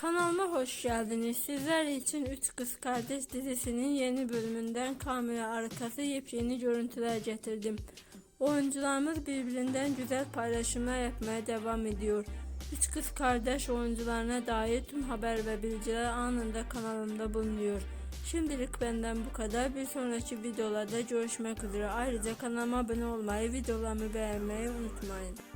Kanalıma hoş geldiniz. Sizler için Üç Kız Kardeş dizisinin yeni bölümünden kamera arkası yepyeni görüntüler getirdim. Oyuncularımız birbirinden güzel paylaşımlar yapmaya devam ediyor. Üç Kız Kardeş oyuncularına dair tüm haber ve bilgiler anında kanalımda bulunuyor. Şimdilik benden bu kadar. Bir sonraki videolarda görüşmek üzere. Ayrıca kanalıma abone olmayı, videolarımı beğenmeyi unutmayın.